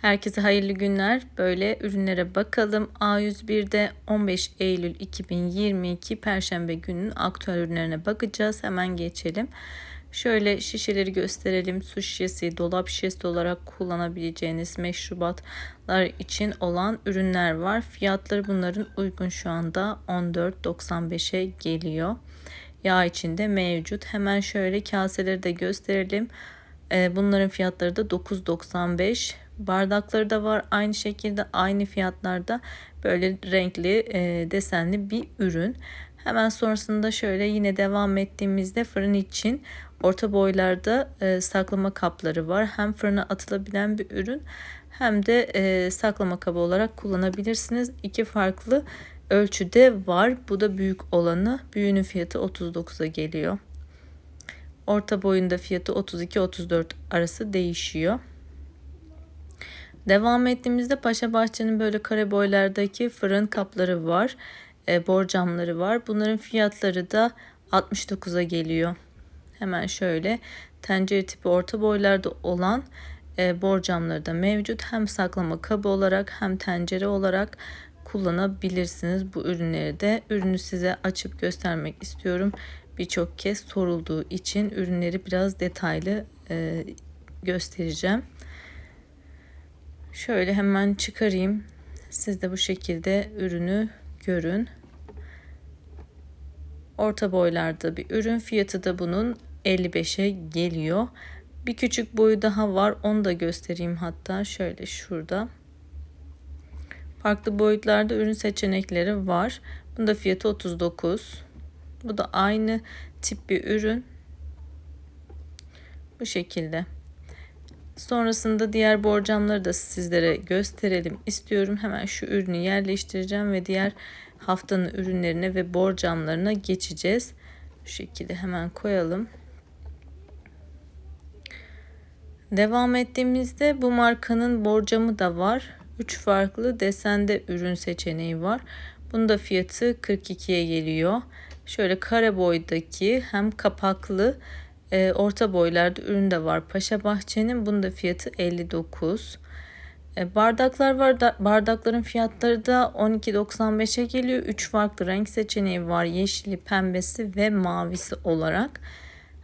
Herkese hayırlı günler. Böyle ürünlere bakalım. A101'de 15 Eylül 2022 Perşembe günün aktüel ürünlerine bakacağız. Hemen geçelim. Şöyle şişeleri gösterelim. Su şişesi, dolap şişesi olarak kullanabileceğiniz meşrubatlar için olan ürünler var. Fiyatları bunların uygun şu anda 14.95'e geliyor. Yağ içinde mevcut. Hemen şöyle kaseleri de gösterelim. Ee, bunların fiyatları da 9.95 Bardakları da var aynı şekilde aynı fiyatlarda böyle renkli e, desenli bir ürün. Hemen sonrasında şöyle yine devam ettiğimizde fırın için orta boylarda e, saklama kapları var. Hem fırına atılabilen bir ürün hem de e, saklama kabı olarak kullanabilirsiniz. İki farklı ölçüde var. Bu da büyük olanı. Büyüğünün fiyatı 39'a geliyor. Orta boyunda fiyatı 32-34 arası değişiyor. Devam ettiğimizde Paşa Bahçe'nin böyle kare boylardaki fırın kapları var. E, borcamları var. Bunların fiyatları da 69'a geliyor. Hemen şöyle tencere tipi orta boylarda olan e, borcamları da mevcut. Hem saklama kabı olarak hem tencere olarak kullanabilirsiniz bu ürünleri de. Ürünü size açıp göstermek istiyorum. Birçok kez sorulduğu için ürünleri biraz detaylı e, göstereceğim. Şöyle hemen çıkarayım. Siz de bu şekilde ürünü görün. Orta boylarda bir ürün. Fiyatı da bunun 55'e geliyor. Bir küçük boyu daha var. Onu da göstereyim hatta. Şöyle şurada. Farklı boyutlarda ürün seçenekleri var. Bunda fiyatı 39. Bu da aynı tip bir ürün. Bu şekilde. Sonrasında diğer borcamları da sizlere gösterelim istiyorum. Hemen şu ürünü yerleştireceğim ve diğer haftanın ürünlerine ve borcamlarına geçeceğiz. Şu şekilde hemen koyalım. Devam ettiğimizde bu markanın borcamı da var. 3 farklı desende ürün seçeneği var. Bunun da fiyatı 42'ye geliyor. Şöyle kare boydaki hem kapaklı e, orta boylarda ürün de var. Paşa Bahçe'nin bunda fiyatı 59. E, bardaklar var da bardakların fiyatları da 12.95'e geliyor. 3 farklı renk seçeneği var. Yeşili, pembesi ve mavisi olarak.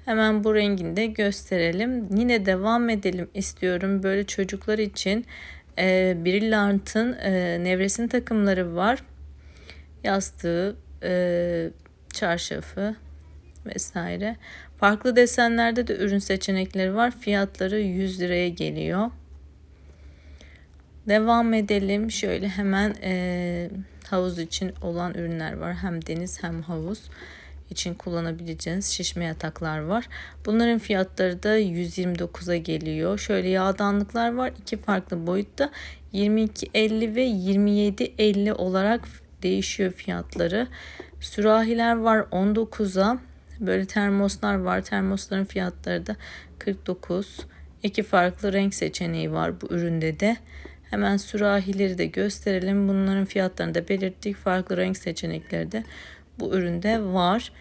Hemen bu rengini de gösterelim. Yine devam edelim istiyorum. Böyle çocuklar için e, Brillant'ın e, nevresim takımları var. Yastığı, e, çarşafı vesaire. Farklı desenlerde de ürün seçenekleri var. Fiyatları 100 liraya geliyor. Devam edelim. Şöyle hemen e, havuz için olan ürünler var. Hem deniz hem havuz için kullanabileceğiniz şişme yataklar var. Bunların fiyatları da 129'a geliyor. Şöyle yağdanlıklar var. iki farklı boyutta 22.50 ve 27.50 olarak değişiyor fiyatları. Sürahiler var 19'a. Böyle termoslar var. Termosların fiyatları da 49. İki farklı renk seçeneği var bu üründe de. Hemen sürahileri de gösterelim. Bunların fiyatlarını da belirttik. Farklı renk seçenekleri de bu üründe var.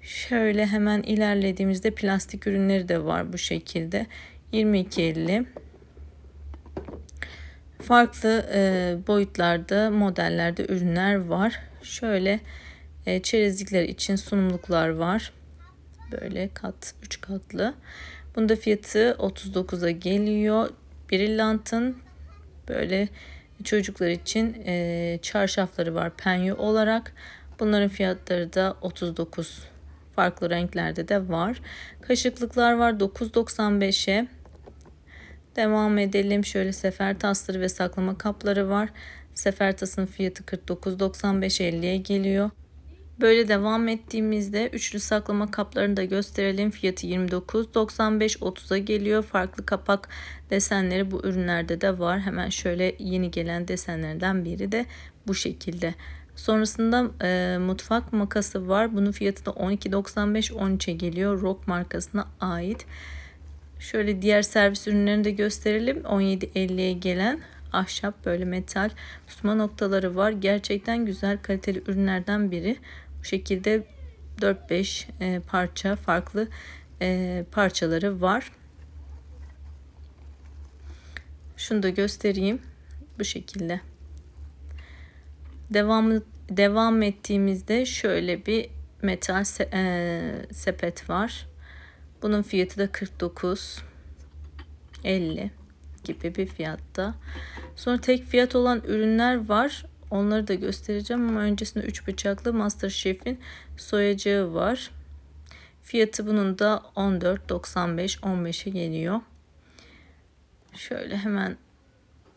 Şöyle hemen ilerlediğimizde plastik ürünleri de var bu şekilde. 22.50 farklı e, boyutlarda modellerde ürünler var. Şöyle e, çerezlikler için sunumluklar var. Böyle kat 3 katlı. Bunda fiyatı 39'a geliyor. Brillant'ın böyle çocuklar için e, çarşafları var penye olarak. Bunların fiyatları da 39 farklı renklerde de var. Kaşıklıklar var 9.95'e. Devam edelim. Şöyle sefer tasları ve saklama kapları var. Sefer tasının fiyatı 49.95 geliyor. Böyle devam ettiğimizde üçlü saklama kaplarını da gösterelim. Fiyatı 29.95 30'a geliyor. Farklı kapak desenleri bu ürünlerde de var. Hemen şöyle yeni gelen desenlerden biri de bu şekilde. Sonrasında e, mutfak makası var. Bunun fiyatı da 12.95 13'e geliyor. Rock markasına ait. Şöyle diğer servis ürünlerini de gösterelim. 17.50'ye gelen ahşap böyle metal tutma noktaları var. Gerçekten güzel kaliteli ürünlerden biri. Bu şekilde 4-5 e, parça farklı e, parçaları var. Şunu da göstereyim. Bu şekilde. Devam, devam ettiğimizde şöyle bir metal e, sepet var. Bunun fiyatı da 49 50 gibi bir fiyatta. Sonra tek fiyat olan ürünler var. Onları da göstereceğim ama öncesinde 3 bıçaklı Masterchef'in soyacağı var. Fiyatı bunun da 14.95 15'e geliyor. Şöyle hemen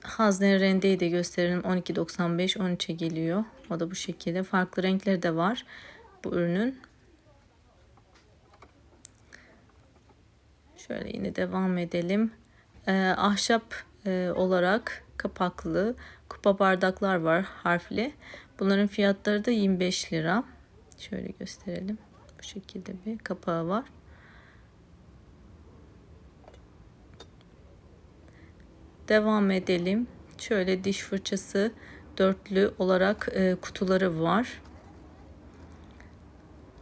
hazne rendeyi de gösterelim. 12.95 13'e geliyor. O da bu şekilde. Farklı renkleri de var bu ürünün. Şöyle yine devam edelim. Ee, ahşap e, olarak kapaklı kupa bardaklar var harfli. Bunların fiyatları da 25 lira. Şöyle gösterelim. Bu şekilde bir kapağı var. Devam edelim. Şöyle diş fırçası dörtlü olarak e, kutuları var.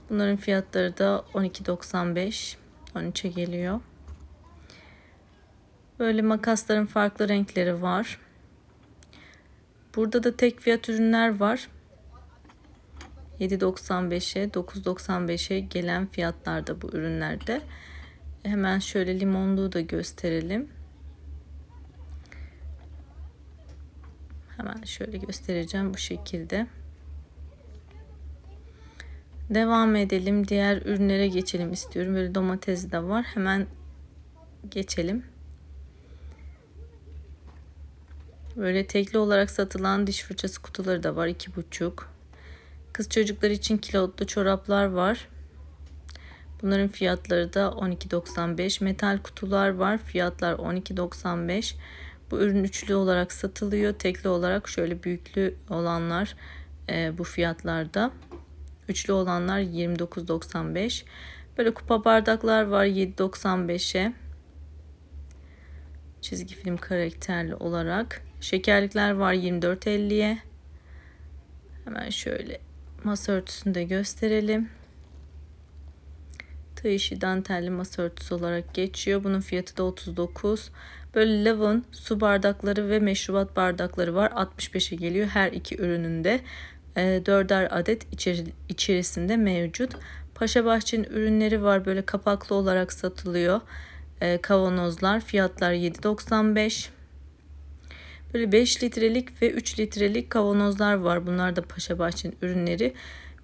Bunların fiyatları da 12.95 13'e geliyor. Böyle makasların farklı renkleri var. Burada da tek fiyat ürünler var. 7.95'e 9.95'e gelen fiyatlarda bu ürünlerde. Hemen şöyle limonluğu da gösterelim. Hemen şöyle göstereceğim bu şekilde. Devam edelim. Diğer ürünlere geçelim istiyorum. Böyle domates de var. Hemen geçelim. Böyle tekli olarak satılan diş fırçası kutuları da var. 2,5. Kız çocuklar için kilotlu çoraplar var. Bunların fiyatları da 12.95. Metal kutular var. Fiyatlar 12.95. Bu ürün üçlü olarak satılıyor. Tekli olarak şöyle büyüklü olanlar e, bu fiyatlarda. Üçlü olanlar 29.95. Böyle kupa bardaklar var 7.95'e. Çizgi film karakterli olarak. Şekerlikler var 24.50'ye. Hemen şöyle masa örtüsünü de gösterelim. Tığ işi dantelli masa örtüsü olarak geçiyor. Bunun fiyatı da 39. Böyle lavın su bardakları ve meşrubat bardakları var. 65'e geliyor her iki ürününde. E, dörder adet içeri, içerisinde mevcut. Paşa Bahçe'nin ürünleri var. Böyle kapaklı olarak satılıyor. E, kavanozlar. Fiyatlar 7.95. Böyle 5 litrelik ve 3 litrelik kavanozlar var. Bunlar da Paşa Bahçe'nin ürünleri.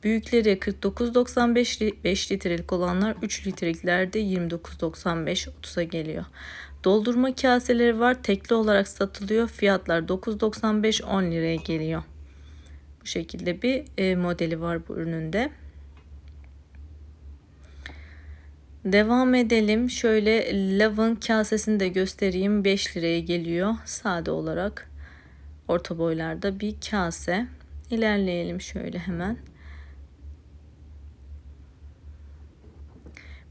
Büyükleri 49.95 5 litrelik olanlar 3 litrelikler de 29.95 30'a geliyor. Doldurma kaseleri var. Tekli olarak satılıyor. Fiyatlar 9.95 10 liraya geliyor. Bu şekilde bir e, modeli var bu ürününde. Devam edelim. Şöyle lavın kasesini de göstereyim. 5 liraya geliyor. Sade olarak orta boylarda bir kase. İlerleyelim şöyle hemen.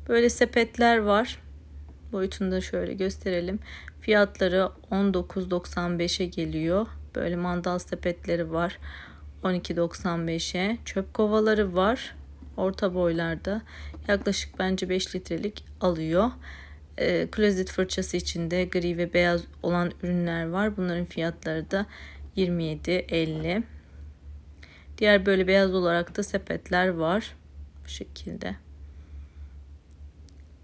Böyle sepetler var. Boyutunu da şöyle gösterelim. Fiyatları 19.95'e geliyor. Böyle mandal sepetleri var. 12.95'e. Çöp kovaları var. Orta boylarda. Yaklaşık bence 5 litrelik alıyor. E, klozet fırçası içinde gri ve beyaz olan ürünler var. Bunların fiyatları da 27.50. Diğer böyle beyaz olarak da sepetler var. Bu şekilde.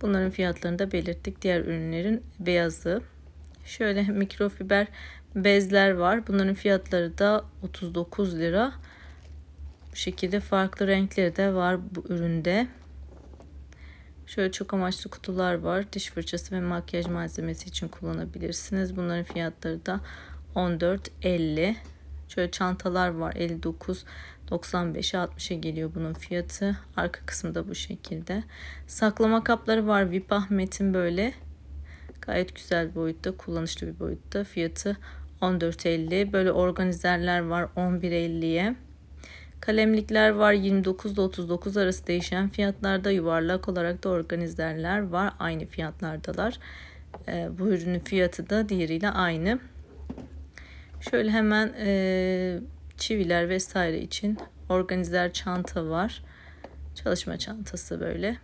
Bunların fiyatlarını da belirttik. Diğer ürünlerin beyazı. Şöyle mikrofiber bezler var. Bunların fiyatları da 39 lira. Bu şekilde farklı renkleri de var bu üründe. Şöyle çok amaçlı kutular var. Diş fırçası ve makyaj malzemesi için kullanabilirsiniz. Bunların fiyatları da 14.50. Şöyle çantalar var. 59 95'e 60'a geliyor bunun fiyatı. Arka kısmı bu şekilde. Saklama kapları var. VIP Ahmet'in böyle. Gayet güzel boyutta. Kullanışlı bir boyutta. Fiyatı 14.50. Böyle organizerler var 11.50'ye. Kalemlikler var 29 ile 39 arası değişen fiyatlarda yuvarlak olarak da organizerler var aynı fiyatlardalar. Ee, bu ürünün fiyatı da diğeriyle aynı. Şöyle hemen e, çiviler vesaire için organizer çanta var. Çalışma çantası böyle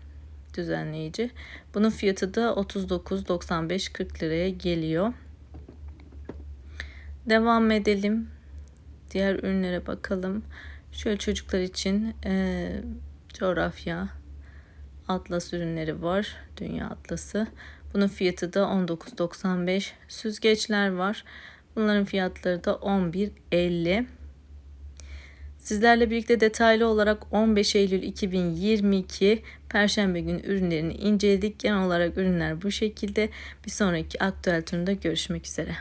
düzenleyici. Bunun fiyatı da 39.95 40 liraya geliyor. Devam edelim. Diğer ürünlere bakalım. Şöyle çocuklar için e, coğrafya atlas ürünleri var. Dünya atlası. Bunun fiyatı da 19.95. Süzgeçler var. Bunların fiyatları da 11.50. Sizlerle birlikte detaylı olarak 15 Eylül 2022 Perşembe günü ürünlerini inceledik. Genel olarak ürünler bu şekilde. Bir sonraki aktüel turunda görüşmek üzere.